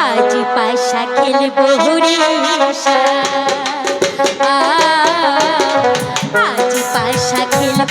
আজ পাশা খেলব হরিষা আজ পাশা খেলব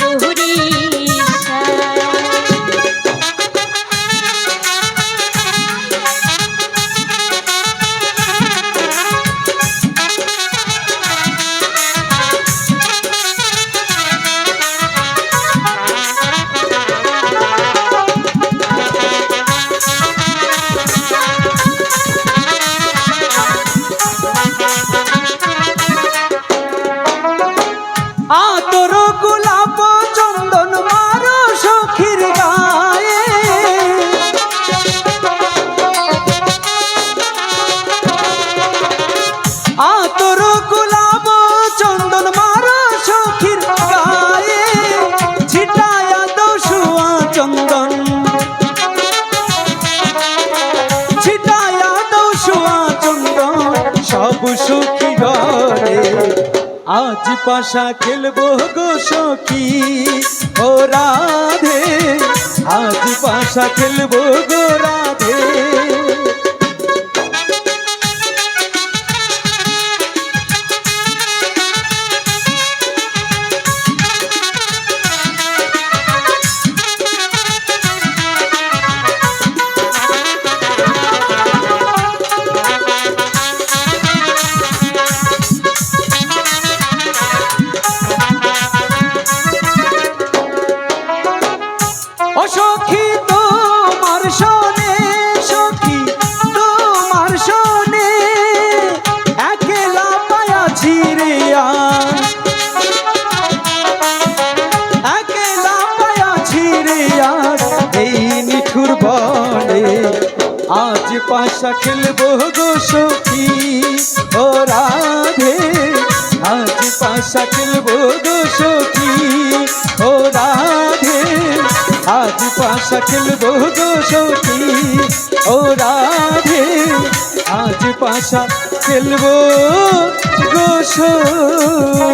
দোহরি পাশা খেলব গো সখী। ও রাধে আজ পাশা খেলব গো রাধে। আর এই নিঠুর বনে আজ পাশা খেলব গো সখী। ও রাধে, আজ পাশা খেলব গো সখী। ও রাধে, আজ পাশা খেলব গো সখী। ও রাধে, আজ পাশা খেলব গো সখী।